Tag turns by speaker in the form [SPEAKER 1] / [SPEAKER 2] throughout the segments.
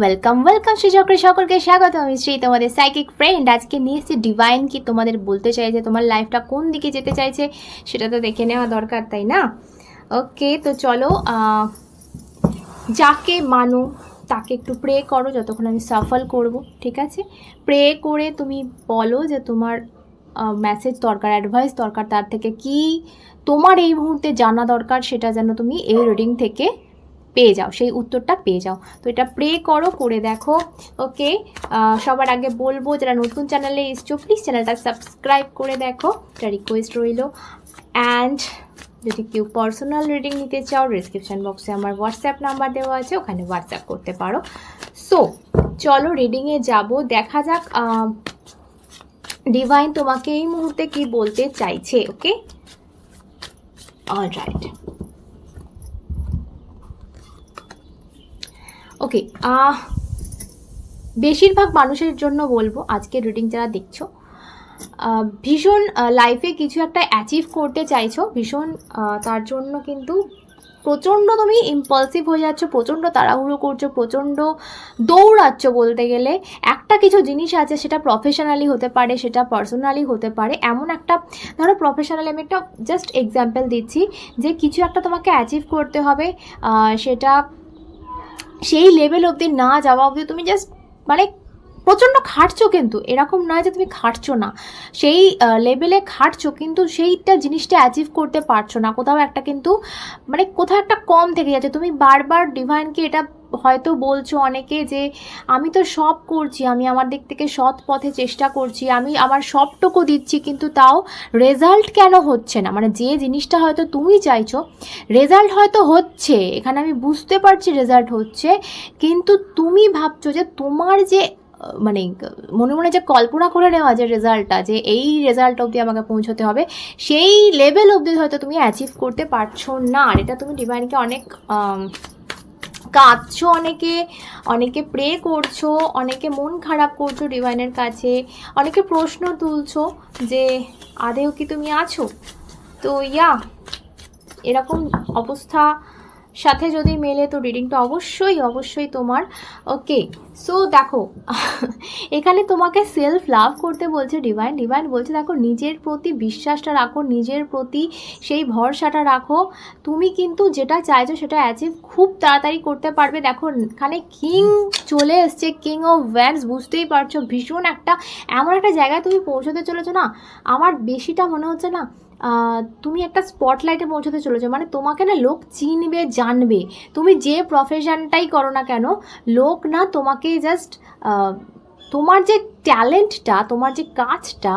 [SPEAKER 1] Welcome welcome Shri চক্রে সকলকে স্বাগত। আমি শ্রী তোমাদের সাইকিক ফ্রেন্ড আজকে নিয়ে এসেছি ডিভাইন কি তোমাদের বলতে চাইছে, তোমার লাইফটা কোন দিকে যেতে চাইছে, সেটা তো দেখে নেওয়া দরকার, তাই না? ওকে তো চলো যাকে মানো, তাকে একটু প্রে করো, যতক্ষণ আমি সাফল করব, ঠিক আছে? প্রে করে তুমি বলো যে তোমার মেসেজ দরকার অ্যাডভাইস দরকার, তার থেকে কি তোমার এই মুহূর্তে জানা দরকার, সেটা যেন তুমি এই রিডিং থেকে পেয়ে যাও, সেই উত্তরটা পেয়ে যাও। তো এটা প্রে করো, করে দেখো। ওকে সবার আগে বলব, যারা নতুন চ্যানেলে এসছো প্লিজ চ্যানেলটা সাবস্ক্রাইব করে দেখো। এটা রিকোয়েস্ট রইল। অ্যান্ড যদি কেউ পার্সোনাল রিডিং নিতে চাও ডিসক্রিপশান বক্সে আমার হোয়াটসঅ্যাপ নাম্বার দেওয়া আছে, ওখানে হোয়াটসঅ্যাপ করতে পারো। সো চলো রিডিংয়ে যাব। দেখা যাক ডিভাইন তোমাকে এই মুহূর্তে কি বলতে চাইছে ওকে অল ওকে বেশিরভাগ মানুষের জন্য বলব আজকে রিডিং যারা দেখছ ভীষণ লাইফে কিছু একটা অ্যাচিভ করতে চাইছো, ভীষণ তার জন্য কিন্তু প্রচণ্ড তুমি ইম্পালসিভ হয়ে যাচ্ছ, প্রচণ্ড তাড়াহুড়ো করছ, প্রচণ্ড দৌড়াচ্ছ বলতে গেলে। একটা কিছু জিনিস আছে, সেটা প্রফেশনালি হতে পারে, সেটা পার্সোনালি হতে পারে। এমন একটা, ধরো প্রফেশনালি আমি একটা জাস্ট এক্সাম্পল দিচ্ছি যে কিছু একটা তোমাকে অ্যাচিভ করতে হবে সেটা সেই লেভেল অবধি না যাওয়া অবধি তুমি জাস্ট মানে প্রচণ্ড খাটছো কিন্তু। এরকম নয় যে তুমি খাটছো না। সেই লেভেলে খাটছো কিন্তু সেইটা জিনিসটা অ্যাচিভ করতে পারছ না। কোথাও একটা কিন্তু মানে কোথাও একটা কম থেকে যাচ্ছে। তুমি বারবার ডিভাইনকে এটা হয়তো বলছো অনেকে যে, আমি তো সব করছি, আমি আমার দিক থেকে সৎ পথে চেষ্টা করছি, আমি আমার সবটুকু দিচ্ছি, কিন্তু তাও রেজাল্ট কেন হচ্ছে না? মানে যে জিনিসটা হয়তো তুমি চাইছো রেজাল্ট হয়তো হচ্ছে, এখানে আমি বুঝতে পারছি রেজাল্ট হচ্ছে, কিন্তু তুমি ভাবছ যে তোমার যে মানে মনে মনে যে কল্পনা করে নেওয়া যে রেজাল্টটা যে এই রেজাল্ট অবধি আমাকে পৌঁছতে হবে, সেই লেভেল অবধি হয়তো তুমি অ্যাচিভ করতে পারছ না। আর এটা তুমি ডিভাইনকে অনেক কাঁদছো অনেকে অনেকে প্রে করছ, অনেকে মন খারাপ করছ ডিভাইনের কাছে, অনেকে প্রশ্ন তুলছো যে, আদেও কি তুমি আছো? তো ইয়া, এরকম অবস্থা সাথে যদি মেলে, তো রিডিংটা অবশ্যই অবশ্যই তোমার ওকে সো দেখো, এখানে তোমাকে সেলফ লাভ করতে বলছে ডিভাইন ডিভাইন বলছে, দেখো, নিজের প্রতি বিশ্বাসটা রাখো, নিজের প্রতি সেই ভরসাটা রাখো। তুমি কিন্তু যেটা চাইছো, সেটা অ্যাচিভ খুব তাড়াতাড়ি করতে পারবে। দেখো, এখানে কিং চলে এসছে কিং অফ ভ্যান্স বুঝতেই পারছ, ভীষণ একটা, এমন একটা জায়গায় তুমি পৌঁছতে চলেছো না। আমার বেশিটা মনে হচ্ছে না তুমি একটা স্পটলাইটে পৌঁছতে চলেছো। মানে তোমাকে না লোক চিনবে, জানবে। তুমি যে প্রফেশনটাই করো না কেন, লোক না তোমাকে জাস্ট তোমার যে ট্যালেন্টটা তোমার যে কাজটা,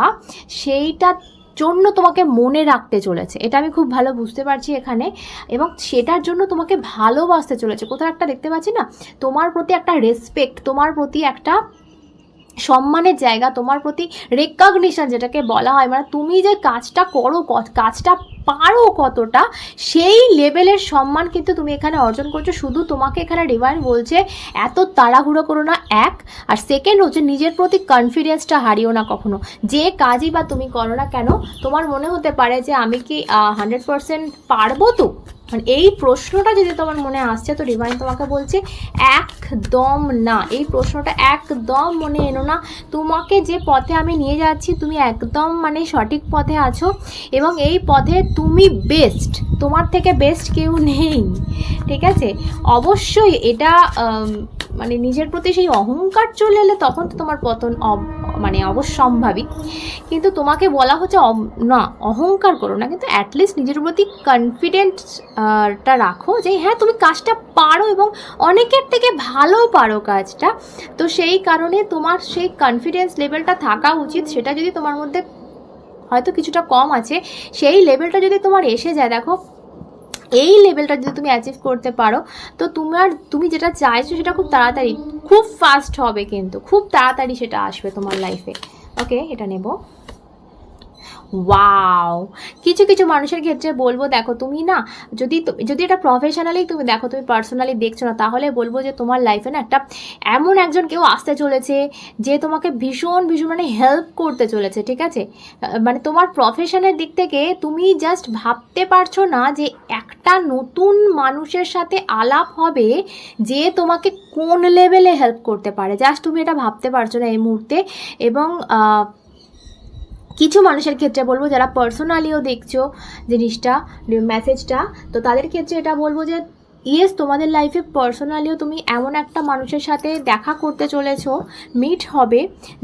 [SPEAKER 1] সেইটার জন্য তোমাকে মনে রাখতে চলেছে। এটা আমি খুব ভালো বুঝতে পারছি এখানে। এবং সেটার জন্য তোমাকে ভালোবাসতে চলেছে। কোথাও একটা দেখতে পাচ্ছি না? তোমার প্রতি একটা রেসপেক্ট তোমার প্রতি একটা সম্মানের জায়গা, তোমার প্রতি রেকগনিশন যেটাকে বলা হয় মানে তুমি যে কাজটা করো কাজটা পারো কতটা, সেই লেভেলের সম্মান কিন্তু তুমি এখানে অর্জন করছ। শুধু তোমাকে এখানে ডিভাইন বলছে, এত তাড়াহুড়ো করো না, এক। আর সেকেন্ড হচ্ছে, নিজের প্রতি কনফিডেন্সটা হারিও না কখনো। যে কাজই বা তুমি করো না কেন, তোমার মনে হতে পারে যে আমি কি হান্ড্রেড পারসেন্ট পারব তো? মানে এই প্রশ্নটা যদি তোমার মনে আসছে, তো ডিভাইন তোমাকে বলছে, একদম না। এই প্রশ্নটা একদম মনে এনো না। তোমাকে যে পথে আমি নিয়ে যাচ্ছি, তুমি একদম মানে সঠিক পথে আছো এবং এই পথে তুমি বেস্ট তোমার থেকে বেস্ট কেউ নেই। ঠিক আছে? অবশ্যই এটা মানে নিজের প্রতি সেই অহংকার চলে এলে তখন তো তোমার পতন মানে অবশ্যম্ভাবী। কিন্তু তোমাকে বলা হচ্ছে না, অহংকার করো না। কিন্তু অ্যাটলিস্ট নিজের প্রতি কনফিডেন্টটা রাখো যে হ্যাঁ তুমি কাজটা পারো এবং অনেকের থেকে ভালো পারো কাজটা। তো সেই কারণে তোমার সেই কনফিডেন্স লেভেলটা থাকা উচিত। সেটা যদি তোমার মধ্যে হয়তো কিছুটা কম আছে, সেই লেভেলটা যদি তোমার এসে যায়, দেখো এই লেভেলটা যদি তুমি অ্যাচিভ করতে পারো, তো তোমার, তুমি যেটা চাইছো সেটা খুব তাড়াতাড়ি, খুব ফাস্ট হবে কিন্তু, খুব তাড়াতাড়ি সেটা আসবে তোমার লাইফে ওকে এটা নেব। ওয়াও কিছু কিছু মানুষের ক্ষেত্রে বলব, দেখো তুমি না, যদি যদি এটা প্রফেশনালি তুমি, দেখো তুমি পার্সোনালি দেখছ না, তাহলে বলব যে তোমার লাইফে না একটা এমন একজন কেউ আসতে চলেছে, যে তোমাকে ভীষণ ভীষণ মানে হেল্প করতে চলেছে, ঠিক আছে? মানে তোমার প্রফেশনের দিক থেকে তুমি জাস্ট ভাবতে পারছ না যে একটা নতুন মানুষের সাথে আলাপ হবে, যে তোমাকে কোন লেভেলে হেল্প করতে পারে। জাস্ট তুমি এটা ভাবতে পারছ না এই মুহূর্তে এবং কিছু মানুষের ক্ষেত্রে বলব, যারা পার্সোনালিও দেখছ জিনিসটা মেসেজটা তো তাদের ক্ষেত্রে এটা বলব যে ইয়েস তোমাদের লাইফে পার্সোনালিও তুমি এমন একটা মানুষের সাথে দেখা করতে চলেছো মিট হবে,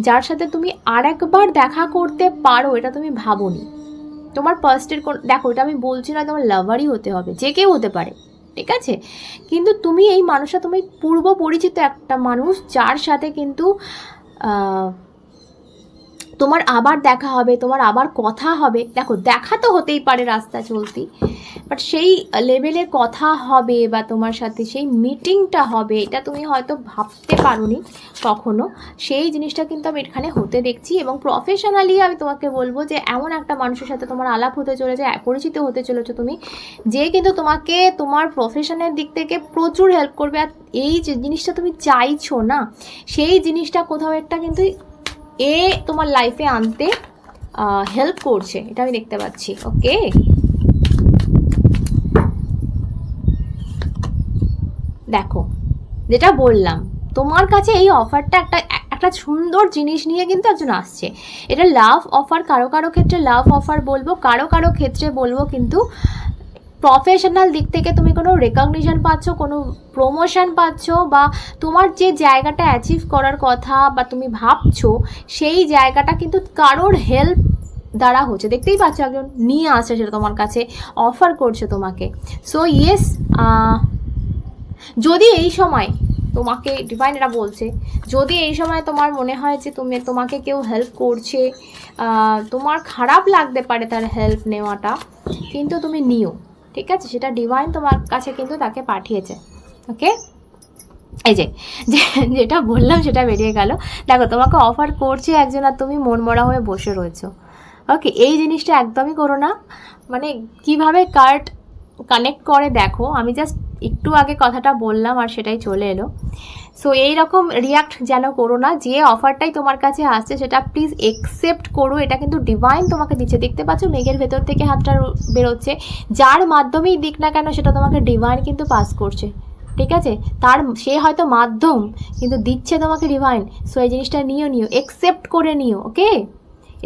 [SPEAKER 1] যার সাথে তুমি আরেকবার দেখা করতে পারো, এটা তুমি ভাবোনি। তোমার ফার্স্টের দেখো, এটা আমি বলছি না, তোমার লাভারই হতে হবে, যে কেউ হতে পারে, ঠিক আছে? কিন্তু তুমি এই মানুষটা, তুমি পূর্ব পরিচিত একটা মানুষ, যার সাথে কিন্তু তোমার আবার দেখা হবে, তোমার আবার কথা হবে। দেখো, দেখা তো হতেই পারে রাস্তা চলতি বাট সেই লেভেলে কথা হবে বা তোমার সাথে সেই মিটিংটা হবে, এটা তুমি হয়তো ভাবতে পারোনি কখনো। সেই জিনিসটা কিন্তু আমি এখানে হতে দেখছি এবং প্রফেশনালি আমি তোমাকে বলব যে এমন একটা মানুষের সাথে তোমার আলাপ হতে চলেছে পরিচিত হতে চলেছে তুমি, যে কিন্তু তোমাকে তোমার প্রফেশনের দিক থেকে প্রচুর হেল্প করবে। আর এই যে জিনিসটা তুমি চাইছো না, সেই জিনিসটা কোথাও একটা কিন্তু এ তোমার লাইফে আনতে হেল্প করছে। এটা আমি দেখতে পাচ্ছি। ওকে দেখো, যেটা বললাম, তোমার কাছে এই অফারটা একটা একটা সুন্দর জিনিস নিয়ে কিন্তু একজন আসছে। এটা লাভ অফার কারও কারও ক্ষেত্রে লাভ অফার বলব, কারও কারও ক্ষেত্রে বলব কিন্তু প্রফেশনাল দিক থেকে তুমি কোনো রেকগনিশন পাচ্ছ, কোনো প্রমোশন পাচ্ছ বা তোমার যে জায়গাটা অ্যাচিভ করার কথা বা তুমি ভাবছ, সেই জায়গাটা কিন্তু কারোর হেল্প দ্বারা হচ্ছে। দেখতেই পাচ্ছ একজন নিয়ে আসছে সেটা তোমার কাছে অফার করছে তোমাকে। সো ইয়েস যদি এই সময় তোমাকে ডিভাইন এটা বলছে, যদি এই সময় তোমার মনে হয় যে তুমি, তোমাকে কেউ হেল্প করছে তোমার খারাপ লাগতে পারে তার হেল্প নেওয়াটা, কিন্তু তুমি নিও। ঠিক আছে? সেটা ডিভাইন তোমার কাছে কিন্তু তাকে পাঠিয়েছে। ওকে এই যে যেটা বললাম সেটা বেরিয়ে গেল। দেখো, তোমাকে অফার করছে একজন আর তুমি মনমরা হয়ে বসে রয়েছো। ওকে এই জিনিসটা একদমই করো না। মানে কীভাবে কার্ড কানেক্ট করে দেখো। আমি জাস্ট একটু আগে কথাটা বললাম আর সেটাই চলে এলো। সো এই রকম রিয়াক্ট যেন করো না, যে অফারটাই তোমার কাছে আসছে সেটা প্লিজ একসেপ্ট করো। এটা কিন্তু ডিভাইন তোমাকে দিচ্ছে। দেখতে পাচ্ছ, মেঘের ভেতর থেকে হাতটা বেরোচ্ছে। যার মাধ্যমেই দিক না কেন, সেটা তোমাকে ডিভাইন কিন্তু পাস করছে। ঠিক আছে? তার, সে হয়তো মাধ্যম, কিন্তু দিচ্ছে তোমাকে ডিভাইন সো এই জিনিসটা নিও নিও একসেপ্ট করে নিও ওকে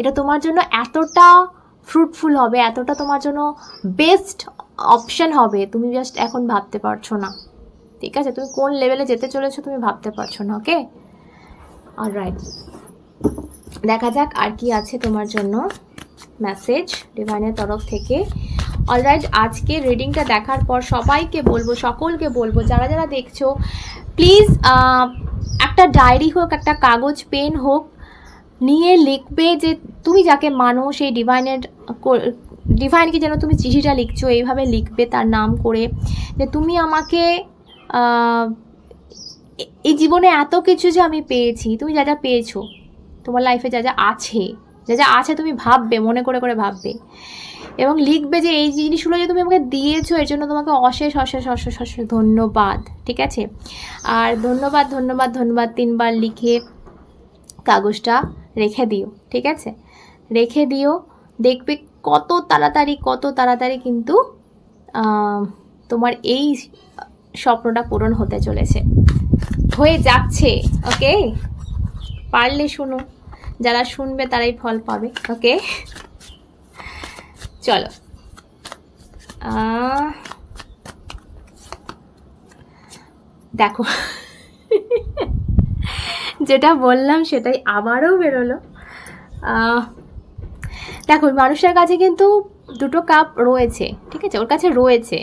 [SPEAKER 1] এটা তোমার জন্য এতটা ফ্রুটফুল হবে, এতটা তোমার জন্য বেস্ট অপশন হবে। তুমি জাস্ট এখন ভাবতে পারছ না। ঠিক আছে? তুমি কোন লেভেলে যেতে চলেছো তুমি ভাবতে পারছ না ওকে আর রাইট দেখা যাক আর কি আছে তোমার জন্য মেসেজ ডিভাইনের তরফ থেকে। অলরাইট আজকে রিডিংটা দেখার পর সবাইকে বলব, সকলকে বলব, যারা যারা দেখছ প্লিজ একটা ডায়েরি হোক, একটা কাগজ পেন হোক, নিয়ে লিখবে যে তুমি যাকে মানো, সেই ডিভাইনের ডিভাইনকে যেন তুমি চিঠিটা লিখছো, এইভাবে লিখবে তার নাম করে, যে তুমি আমাকে এই জীবনে এত কিছু যে আমি পেয়েছি, তুমি যা যা পেয়েছ, তোমার লাইফে যা যা আছে, যা যা আছে তুমি ভাববে, মনে করে করে ভাববে। এবং লিখবে যে এই জিনিসগুলো যে তুমি আমাকে দিয়েছ, এর জন্য তোমাকে অশেষ অশেষ অশেষ অশেষ ধন্যবাদ, ঠিক আছে? আর ধন্যবাদ ধন্যবাদ ধন্যবাদ তিনবার লিখে কাগজটা রেখে দিও, ঠিক আছে? রেখে দিও, দেখবে কত তাড়াতাড়ি কত তাড়াতাড়ি কিন্তু তোমার এই স্বপ্নটা পূরণ হতে চলেছে। হয়ে যাচ্ছে, ওকে? পারলে শুনো, যারা শুনবে তারাই ফল পাবে, ওকে? চলো। দেখো। যেটা বললাম সেটাই আবারও বেরোলো। দেখো, মানুষের কাছে কিন্তু দুটো কাপ রয়েছে, ঠিক আছে? ওর কাছে রয়েছে।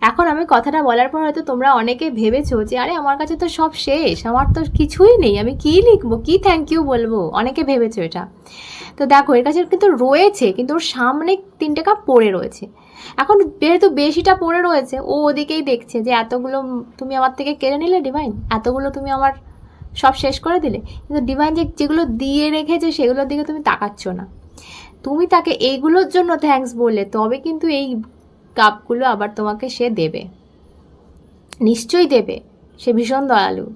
[SPEAKER 1] এখন আমি কথাটা বলার পর হয়তো তোমরা অনেকে ভেবেছো যে, আরে, আমার কাছে তো সব শেষ, আমার তো কিছুই নেই, আমি কি লিখব, কি থ্যাংক ইউ বলব? অনেকে ভেবেছো এটা। তো দেখো, এর কাছে কিন্তু রয়েছে, কিন্তু ওর সামনে তিনটে কাপ পড়ে রয়েছে। এখন যেহেতু বেশিটা পড়ে রয়েছে, ও ওদিকেই দেখছে যে, এতগুলো তুমি আমার থেকে কেড়ে নিলে ডিভাইন এতগুলো তুমি আমার সব শেষ করে দিলে? কিন্তু ডিভাইন যে, যেগুলো দিয়ে রেখেছে, সেগুলোর দিকে তুমি তাকাচ্ছ না। তুমি তাকে এইগুলোর জন্য থ্যাঙ্কস বললে, তবে কিন্তু এই কাপগুলো আবার তোমাকে সে দেবে। নিশ্চয়ই দেবে। সে ভীষণ দয়ালু।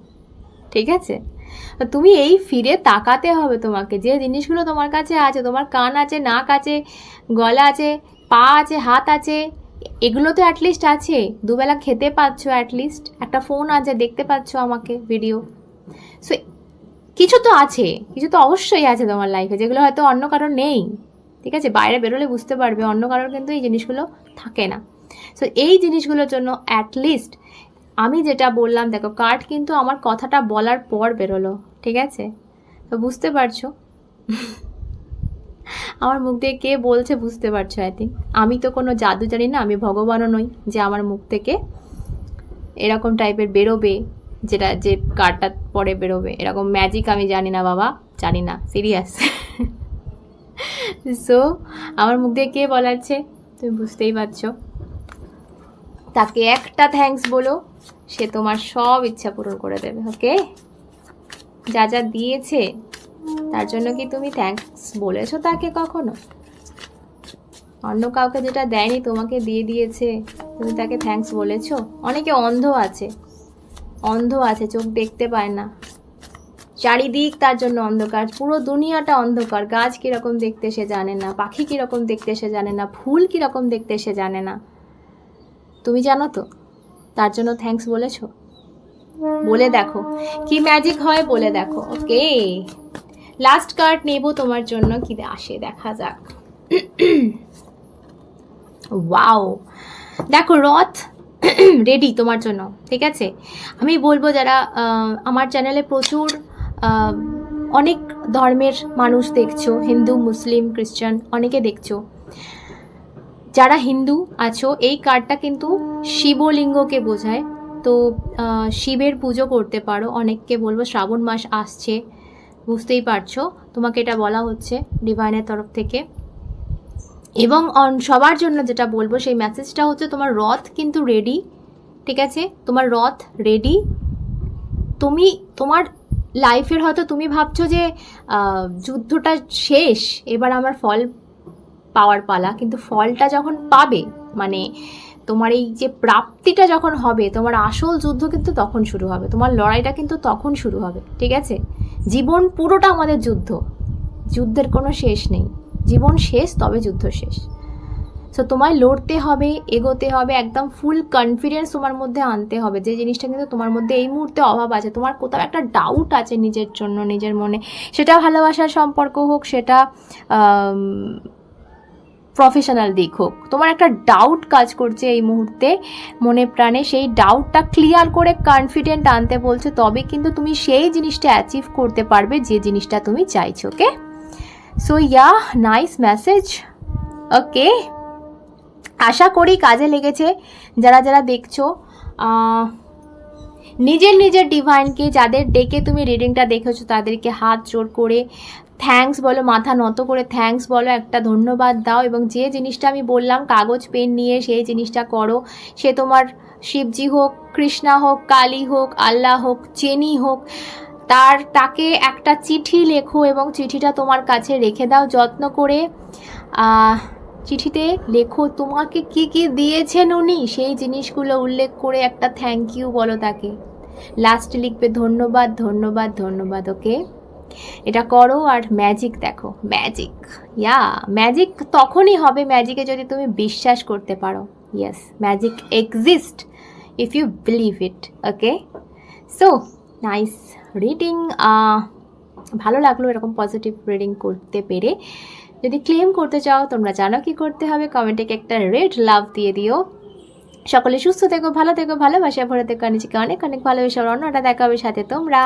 [SPEAKER 1] ঠিক আছে? তুমি এই ফিরে তাকাতে হবে তোমাকে। যে জিনিসগুলো তোমার কাছে আছে, তোমার কান আছে, নাক আছে, গলা আছে, পা আছে, হাত আছে, এগুলো তো অ্যাটলিস্ট আছে। দুবেলা খেতে পাচ্ছ অ্যাটলিস্ট একটা ফোন আছে, দেখতে পাচ্ছ আমাকে ভিডিও সো কিছু তো আছে। কিছু তো অবশ্যই আছে তোমার লাইফে যেগুলো হয়তো অন্য কারোর নেই। ঠিক আছে? বাইরে বেরোলে বুঝতে পারবে, অন্য কারোর কিন্তু এই জিনিসগুলো থাকে না। সো এই জিনিসগুলোর জন্য অ্যাটলিস্ট আমি যেটা বললাম, দেখো কার্ড কিন্তু আমার কথাটা বলার পর বেরোলো, ঠিক আছে? তো বুঝতে পারছ? আমার মুখ দিয়ে কে বলছে বুঝতে পারছ আই থিঙ্ক আমি তো কোনো জাদু জানি না, আমি ভগবানও নই যে আমার মুখ থেকে এরকম টাইপের বেরোবে, যেটা, যে কার্ডটা পরে বেরোবে। এরকম ম্যাজিক আমি জানি না, বাবা, জানি না সিরিয়াস সো আমার মুখ দিয়ে কে বলাচ্ছে? তুমি বুঝতেই পারছ। তাকে একটা থ্যাঙ্কস বলো, সে তোমার সব ইচ্ছা পূরণ করে দেবে ওকে যা যা দিয়েছে, তার জন্য কি তুমি থ্যাঙ্কস বলেছ তাকে কখনো? অন্য কাউকে যেটা দেয়নি, তোমাকে দিয়ে দিয়েছে, তুমি তাকে থ্যাঙ্কস বলেছ? অনেকে অন্ধ আছে অন্ধ আছে, চোখ দেখতে পায় না। চারিদিক তার জন্য অন্ধকার, পুরো দুনিয়াটা অন্ধকার। গাছ কীরকম দেখতে সে জানে না, পাখি কীরকম দেখতে সে জানে না, ফুল কীরকম দেখতে সে জানে না। তুমি জানো তো, তার জন্য থ্যাঙ্কস বলেছ? বলে দেখো, কি ম্যাজিক হয় বলে দেখো ওকে লাস্ট কার্ড নেব তোমার জন্য, কি আসে, দেখা যাক। ওয়াও দেখো, রথ রেডি তোমার জন্য, ঠিক আছে? আমি বলব যারা আমার চ্যানেলে প্রচুর অনেক ধর্মের মানুষ দেখছ, হিন্দু, মুসলিম, খ্রিস্টান, অনেকে দেখছ। যারা হিন্দু আছো, এই কার্ডটা কিন্তু শিবলিঙ্গকে বোঝায়। তো শিবের পুজো করতে পারো, অনেককে বলব, শ্রাবণ মাস আসছে, বুঝতেই পারছ। তোমাকে এটা বলা হচ্ছে ডিভাইনের তরফ থেকে। এবং সবার জন্য যেটা বলব, সেই মেসেজটা হচ্ছে, তোমার রথ কিন্তু রেডি ঠিক আছে? তোমার রথ রেডি তুমি, তোমার লাইফের হয়তো তুমি ভাবছ যে যুদ্ধটা শেষ, এবার আমার ফল পাওয়ার পালা। কিন্তু ফলটা যখন পাবে মানে তোমার এই যে প্রাপ্তিটা যখন হবে, তোমার আসল যুদ্ধ কিন্তু তখন শুরু হবে। তোমার লড়াইটা কিন্তু তখন শুরু হবে, ঠিক আছে? জীবন পুরোটা আমাদের যুদ্ধ। যুদ্ধের কোনো শেষ নেই। জীবন শেষ, তবে যুদ্ধ শেষ। সো তোমায় লড়তে হবে, এগোতে হবে, একদম ফুল কনফিডেন্স তোমার মধ্যে আনতে হবে। যে জিনিসটা কিন্তু তোমার মধ্যে এই মুহূর্তে অভাব আছে, তোমার কোথাও একটা ডাউট আছে নিজের জন্য, নিজের মনে। সেটা ভালোবাসার সম্পর্ক হোক, সেটা প্রফেশনাল দিক হোক। তোমার একটা ডাউট কাজ করছে এই মুহূর্তে মনে প্রাণে, সেই ডাউটটা ক্লিয়ার করে কনফিডেন্ট আনতে বলছে, তবে কিন্তু তুমি সেই জিনিসটা অ্যাচিভ করতে পারবে যে জিনিসটা তুমি চাইছো okay so yeah nice message okay আশা করি কাজে লেগেছে। যারা যারা দেখছ নিজের নিজের ডিভাইনকে যাদের ডেকে তুমি রিডিংটা দেখেছ, তাদেরকে হাত জোর করে থ্যাঙ্কস বলো, মাথা নত করে থ্যাঙ্কস বলো, একটা ধন্যবাদ দাও এবং যে জিনিসটা আমি বললাম, কাগজ পেন নিয়ে সেই জিনিসটা করো। সে তোমার শিবজি হোক, কৃষ্ণা হোক, কালী হোক, আল্লাহ হোক, চেনি হোক, তার, তাকে একটা চিঠি লেখো এবং চিঠিটা তোমার কাছে রেখে দাও, যত্ন করে চিঠিতে লেখো, তোমাকে কি কি দিয়েছেন উনি? সেই জিনিসগুলো উল্লেখ করে একটা থ্যাংক ইউ বলো তাকে। লাস্টে লিখবে, ধন্যবাদ ধন্যবাদ ধন্যবাদ, ওকে? এটা করো আর ম্যাজিক দেখো। ম্যাজিক ইয়া ম্যাজিক তখনই হবে ম্যাজিকে যদি তুমি বিশ্বাস করতে পারো। Yes magic exist if you believe it okay? So nice reading ভালো লাগল এরকম পজিটিভ রিডিং করতে পেরে। যদি ক্লেম করতে চাও, তোমরা জানো কি করতে হবে। কমেন্টে একটা রেড লাভ দিয়ে দিও। সকলে সুস্থ থেকো, ভালো থেকো, ভালোবাসা ভরে থেকো। নিজেকে অনেক অনেক ভালোবেসে অন্যটা দেখা হবে সাথে তোমরা।